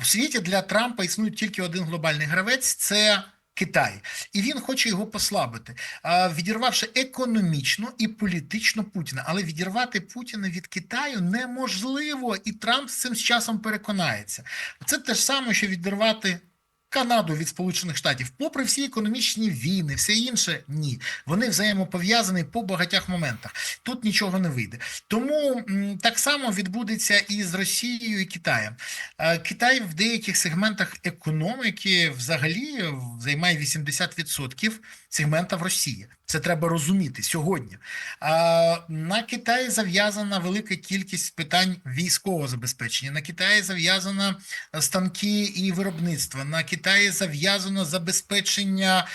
В світі для Трампа існує тільки один глобальний гравець це Китай, і він хоче його послабити, відірвавши економічно і політично Путіна. Але відірвати Путіна від Китаю неможливо, і Трамп з цим з часом переконається. Це те ж саме, що відірвати. Канаду від Сполучених Штатів, попри всі економічні війни, все інше, ні. Вони взаємопов'язані по багатьох моментах. Тут нічого не вийде. Тому так само відбудеться і з Росією і Китаєм. Е, Китай в деяких сегментах економіки взагалі займає 80% сегмента в Росії. Це треба розуміти сьогодні. На Китаї зав'язана велика кількість питань військового забезпечення. На Китаї зав'язана станки і виробництво. На Китаї зав'язано забезпечення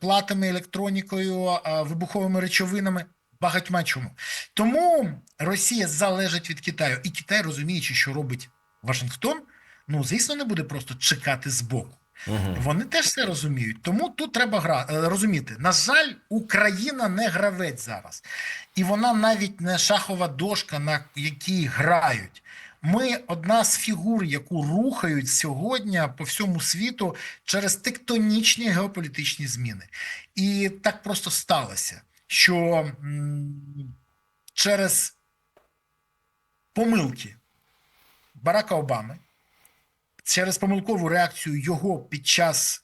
платами, електронікою, вибуховими речовинами. Багатьма чому. Тому Росія залежить від Китаю, і Китай, розуміючи, що робить Вашингтон, ну звісно, не буде просто чекати збоку. Угу. Вони теж це розуміють. Тому тут треба гра е, розуміти. На жаль, Україна не гравець зараз, і вона навіть не шахова дошка, на якій грають. Ми одна з фігур, яку рухають сьогодні по всьому світу через тектонічні геополітичні зміни. І так просто сталося, що через помилки Барака Обами через помилкову реакцію його під час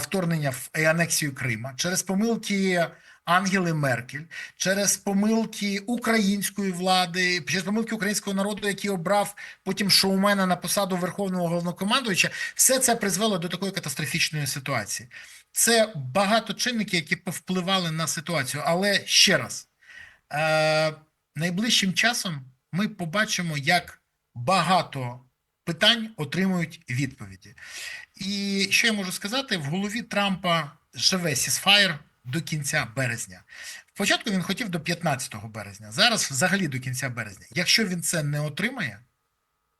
вторгнення в і анексію Крима, через помилки Ангели Меркель, через помилки української влади, через помилки українського народу, який обрав потім шоумена на посаду верховного головнокомандуюча, все це призвело до такої катастрофічної ситуації. Це багато чинників, які повпливали на ситуацію. Але ще раз, е, найближчим часом ми побачимо, як багато питань отримують відповіді. І що я можу сказати? В голові Трампа живе сісфаєр до кінця березня. Спочатку він хотів до 15 березня, зараз взагалі до кінця березня. Якщо він це не отримає,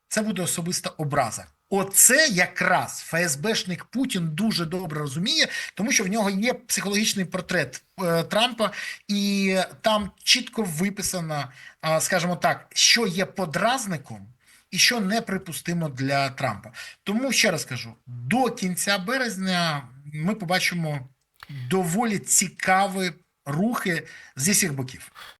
це буде особиста образа. Оце якраз ФСБшник Путін дуже добре розуміє, тому що в нього є психологічний портрет е, Трампа, і там чітко виписано, а, скажімо так, що є подразником і що неприпустимо для Трампа. Тому ще раз кажу: до кінця березня ми побачимо доволі цікаві рухи зі всіх боків.